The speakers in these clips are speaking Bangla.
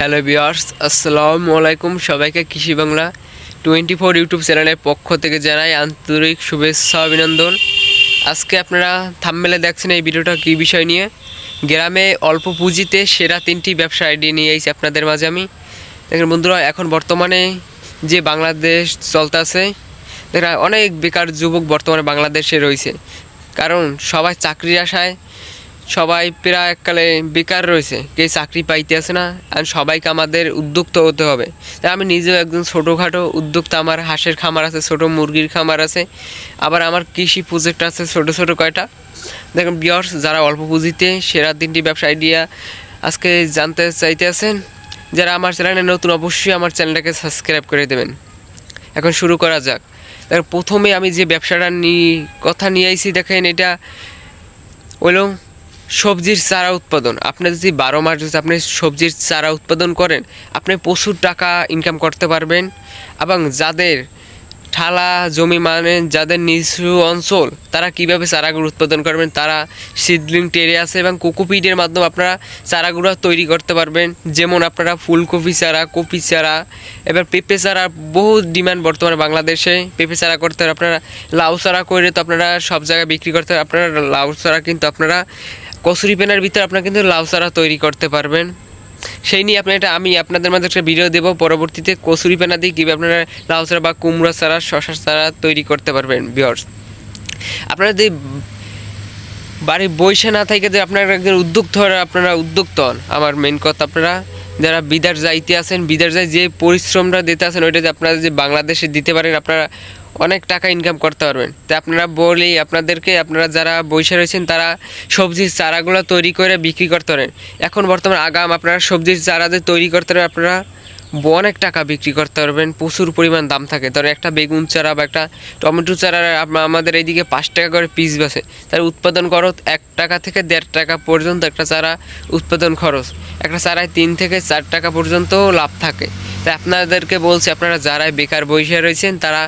হ্যালো বিয়ার্স আসসালামু আলাইকুম সবাইকে কৃষি বাংলা টোয়েন্টি ফোর ইউটিউব চ্যানেলের পক্ষ থেকে জানাই আন্তরিক শুভেচ্ছা, অভিনন্দন। আজকে আপনারা থামমেলে দেখছেন এই ভিডিওটা কী বিষয় নিয়ে। গ্রামে অল্প পুঁজিতে সেরা তিনটি ব্যবসা আইডিয়া নিয়ে এসেছি আপনাদের মাঝে আমি। দেখেন বন্ধুরা, এখন বর্তমানে যে বাংলাদেশ চলতে আছে দেখেন অনেক বেকার যুবক বর্তমানে বাংলাদেশে রয়েছে। কারণ সবাই চাকরির আশায় সবাই প্রায় এককালে বেকার রয়েছে, কেউ চাকরি পাইতে আসে না, আর সবাইকে আমাদের উদ্যোক্তা হতে হবে। তাই আমি নিজেও একজন ছোটোখাটো উদ্যোক্তা, আমার হাঁসের খামার আছে, ছোটো মুরগির খামার আছে, আবার আমার কৃষি প্রজেক্ট আছে ছোটো ছোটো কয়টা। দেখুন বিয়ার্স যারা অল্প পুঁজিতে সেরা তিনটি ব্যবসা আইডিয়া আজকে জানতে চাইতে আছেন, যারা আমার চ্যানেলে নতুন, অবশ্যই আমার চ্যানেলটাকে সাবস্ক্রাইব করে দেবেন। এখন শুরু করা যাক। দেখেন, প্রথমে আমি যে ব্যবসাটা নিয়ে, কথা নিয়ে আইছি, দেখেন এটা হলো সবজির চারা উৎপাদন। আপনি যদি বারো মাস যদি আপনি সবজির চারা উৎপাদন করেন, আপনি প্রচুর টাকা ইনকাম করতে পারবেন। এবং যাদের ঠালা জমি মানে যাদের নিচু অঞ্চল, তারা কীভাবে চারাগুলো উৎপাদন করবেন, তারা সিডলিং টেরে আছে এবং কোকোপিটের মাধ্যমে আপনারা চারাগুলো তৈরি করতে পারবেন। যেমন আপনারা ফুলকপি চারা, কপি চারা, এবার পেঁপে চারা বহু ডিমান্ড বর্তমানে বাংলাদেশে। পেঁপে চারা করতে আপনারা লাউ চারা করে তো আপনারা সব জায়গায় বিক্রি করতে আপনারা লাউ চারা কিন্তু আপনারা কচুরি পেনার ভিতরে আপনারা কিন্তু লাউ চারা তৈরি করতে পারবেন। সেই নিয়ে আপনার এটা আমি আপনাদের মাঝে একটা ভিডিও দেবো। পরবর্তীতে কচুরি পেনা দিয়ে কীভাবে আপনারা লাউ চারা বা কুমড়া চারা, শশা চারা তৈরি করতে পারবেন বিয়ার্স আপনারা যদি বাড়ির বইসে না থাকে যে আপনারা উদ্যোক্তা হন আপনারা উদ্যোক্তা হন। আমার মেন কথা আপনারা যারা বিদার যাইতে আছেন, বিদার যাই যে পরিশ্রমটা দিতে আছেন, ওইটা যে আপনারা যে বাংলাদেশে দিতে পারেন, আপনারা অনেক টাকা ইনকাম করতে পারবেন। তো আপনারা বলেই আপনাদেরকে, আপনারা যারা বসে রয়েছেন, তারা সবজির চারাগুলো তৈরি করে বিক্রি করতে পারেন। এখন বর্তমানে আগাম আপনারা সবজির চারা যে তৈরি করতে পারেন, আপনারা অনেক টাকা বিক্রি করতে পারবেন। প্রচুর পরিমাণ দাম থাকে। ধরো একটা বেগুন চারা বা একটা টমেটো চারা আমাদের এইদিকে পাঁচ টাকা করে পিস বসে। তার উৎপাদন খরচ এক টাকা থেকে দেড় টাকা পর্যন্ত একটা চারা উৎপাদন খরচ। একটা চারায় তিন থেকে চার টাকা পর্যন্ত লাভ থাকে। তাই আপনাদেরকে বলছি, আপনারা যারাই বেকার বসে রয়েছেন, তারা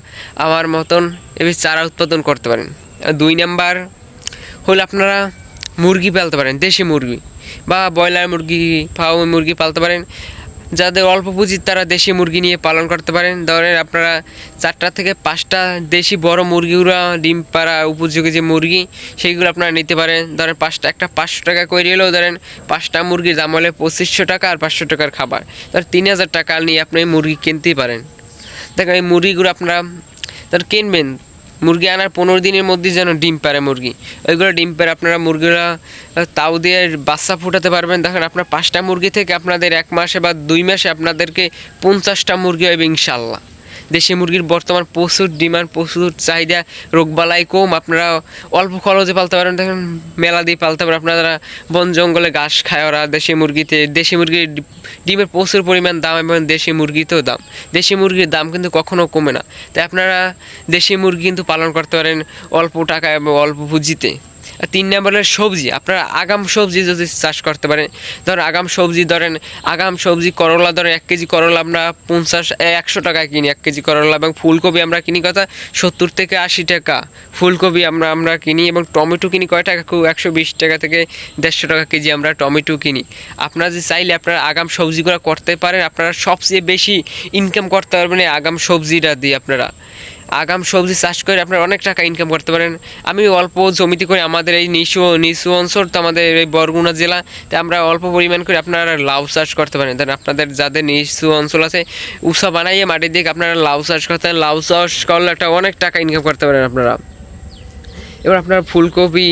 আমার মতন এবার চারা উৎপাদন করতে পারেন। দুই নাম্বার হলো আপনারা মুরগি পালতে পারেন, দেশি মুরগি বা ব্রয়লার মুরগি, ফার্ম মুরগি পালতে পারেন। যাদের অল্প পুঁজির তারা দেশি মুরগি নিয়ে পালন করতে পারেন। ধরেন আপনারা চারটা থেকে পাঁচটা দেশি বড় মুরগিগুলো, ডিম পাড়া উপযোগী যে মুরগি, সেইগুলো আপনারা নিতে পারেন। ধরেন পাঁচটা, একটা পাঁচশো টাকা করে এলেও ধরেন পাঁচটা মুরগির দাম হলে পঁচিশশো টাকা আর পাঁচশো টাকার খাবার। ধর তিন হাজার টাকা নিয়ে আপনি মুরগি কিনতেই পারেন। দেখেন এই মুরগিগুলো আপনারা ধর কিনবেন মুরগি আনার পনেরো দিনের মধ্যে যেন ডিম পারে মুরগি। ওইগুলো ডিম পারে আপনারা মুরগিরা তাও দিয়ে বাচ্চা ফুটাতে পারবেন। দেখেন আপনার পাঁচটা মুরগি থেকে আপনাদের এক মাসে বা দুই মাসে আপনাদেরকে পঞ্চাশটা মুরগি হবে ইনশাল্লাহ। দেশি মুরগির বর্তমান প্রচুর ডিমান্ড, প্রচুর চাহিদা রোগবালাই কম, আপনারা অল্প খরচে পালতে পারেন। দেখেন, মেলা দিয়ে পালতে পারেন। আপনারা বন জঙ্গলে ঘাস খায়, ওরা দেশি মুরগিতে, দেশি মুরগির ডিমের প্রচুর পরিমাণ দাম এবং দেশি মুরগিতেও দাম। দেশি মুরগির দাম কিন্তু কখনো কমে না। তাই আপনারা দেশি মুরগি কিন্তু পালন করতে পারেন অল্প টাকা এবং অল্প পুঁজিতে। তিন নম্বরের সবজি, আপনারা আগাম সবজি যদি চাষ করতে পারেন ধরেন আগাম সবজি ধরেন, আগাম সবজি করলা ধরেন, এক কেজি করলা আমরা পঞ্চাশ একশো টাকায় কিনি, এক কেজি করলা এবং ফুলকপি আমরা কিনি কথা সত্তর থেকে আশি টাকা। ফুলকপি আমরা আমরা কিনি এবং টমেটো কিনি কয় টাকা? একশো বিশ টাকা থেকে দেড়শো টাকা কেজি আমরা টমেটো কিনি। আপনারা যে চাইলে আপনারা আগাম সবজিগুলো করতে পারেন, আপনারা সবচেয়ে বেশি ইনকাম করতে পারবেন আগাম সবজিটা দিয়ে আপনারা। আগাম সবজি চাষ করে আপনারা অনেক টাকা ইনকাম করতে পারেন। আমি অল্প জমিতে করে আমাদের এই নিচু নিচু অঞ্চল তো আমাদের এই বরগুনা জেলা, তো আমরা অল্প পরিমাণ করে আপনারা লাউ চাষ করতে পারেন। দেন আপনাদের যাদের নিচু অঞ্চল আছে উষা বানাইয়ে মাটির দিকে আপনারা লাউ চাষ করতে পারেন। লাউ চাষ করলে একটা অনেক টাকা ইনকাম করতে পারেন আপনারা। এবার আপনারা ফুলকপি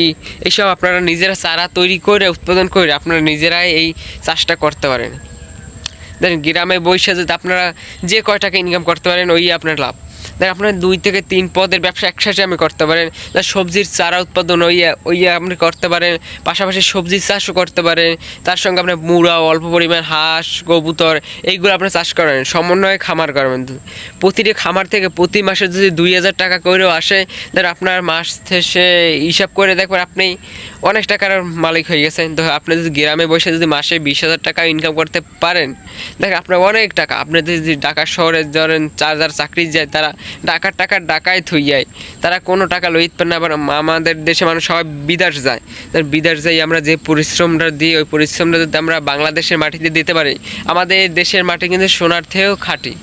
এইসব আপনারা নিজেরা চারা তৈরি করে, উৎপাদন করে আপনারা নিজেরাই এই চাষটা করতে পারেন। দেখেন গ্রামে বৈশা যদি আপনারা যে কয় টাকা ইনকাম করতে পারেন, ওই আপনার লাভ। দেখ, আপনার দুই থেকে তিন পদের ব্যবসা একসাথে আমি করতে পারেন। সবজির চারা উৎপাদন ওই ওই আপনি করতে পারেন। পাশাপাশি সবজির চাষও করতে পারেন। তার সঙ্গে আপনার মুড়া, অল্প পরিমাণ হাঁস কবুতর এইগুলো আপনি চাষ করেন। সমন্বয়ে খামার করবেন প্রতিটি খামার থেকে প্রতি মাসে যদি দুই হাজার টাকা করেও আসে, ধর আপনার মাস শেষে হিসাব করে দেখবেন আপনি অনেক টাকার মালিক হয়ে গেছেন। তো আপনি যদি গ্রামে বসে যদি মাসে বিশ হাজার টাকা ইনকাম করতে পারেন দেখেন আপনার অনেক টাকা। আপনি যদি ঢাকা শহরে ধরেন, চার হাজার চাকরি যায় তারা ডাকার টাকার ডাকায় থুই যায় তারা কোনো টাকা লইত পারে না, আবার আমাদের দেশে মানুষ সবাই বিদেশ যায়। তার বিদেশ যাই আমরা যে পরিশ্রমটা দিই, ওই পরিশ্রমটা যদি আমরা বাংলাদেশের মাটিতে দিতে পারি, আমাদের দেশের মাটি কিন্তু সোনার থেকেও খাঁটি।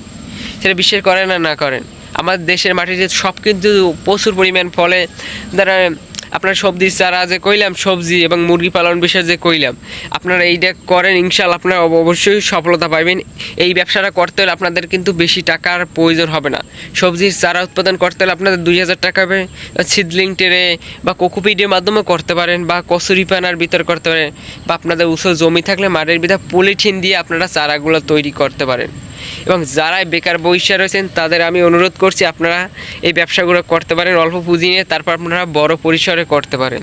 সেটা বিশ্বাস করেন না না করেন? আমাদের দেশের মাটিতে সব কিন্তু প্রচুর পরিমাণ ফলে দ্বারা আপনার সবজি চারা যে কইলাম, সবজি এবং মুরগি পালন বিষয়ে যে কইলাম, আপনারা এইটা করেন ইনশাল আপনারা অব- অবশ্যই সফলতা পাবেন এই ব্যবসাটা করতে হলে আপনাদের কিন্তু বেশি টাকার প্রয়োজন হবে না। সবজির চারা উৎপাদন করতে হলে আপনাদের দুই হাজার টাকা হবে। সিডলিং টেরে বা কোকোপিডের মাধ্যমে করতে পারেন বা কচুরি পানার ভিতর করতে পারেন বা আপনাদের উঁচু জমি থাকলে মাটির ভিতর পলিথিন দিয়ে আপনারা চারাগুলো তৈরি করতে পারেন। এবং যারাই বেকার বৈশা রয়েছেন, তাদের আমি অনুরোধ করছি আপনারা এই ব্যবসাগুলো করতে পারেন, অল্প পুঁজি নিয়ে তারপর আপনারা বড় পরিসরে করতে পারেন।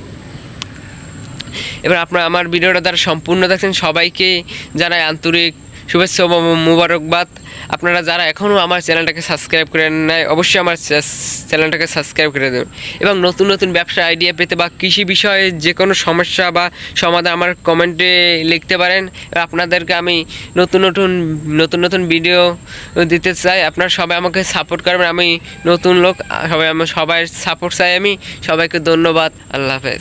এবার আপনারা আমার ভিডিওটা দ্বারা সম্পূর্ণ দেখছেন, সবাইকে জানাই আন্তরিক শুভেচ্ছা ও মুবারকবাদ। আপনারা যারা এখনও আমার চ্যানেলটাকে সাবস্ক্রাইব করে নেয় অবশ্যই আমার চ্যানেলটাকে সাবস্ক্রাইব করে দেবেন। এবং নতুন নতুন ব্যবসা আইডিয়া পেতে বা কৃষি বিষয়ে যে কোনো সমস্যা বা সমাধান আমার কমেন্টে লিখতে পারেন। আপনাদেরকে আমি নতুন নতুন নতুন নতুন ভিডিও দিতে চাই। আপনারা সবাই আমাকে সাপোর্ট করবেন, আমি নতুন লোক, সবাই আমার সবাই সাপোর্ট চাই আমি। সবাইকে ধন্যবাদ, আল্লাহ হাফেজ।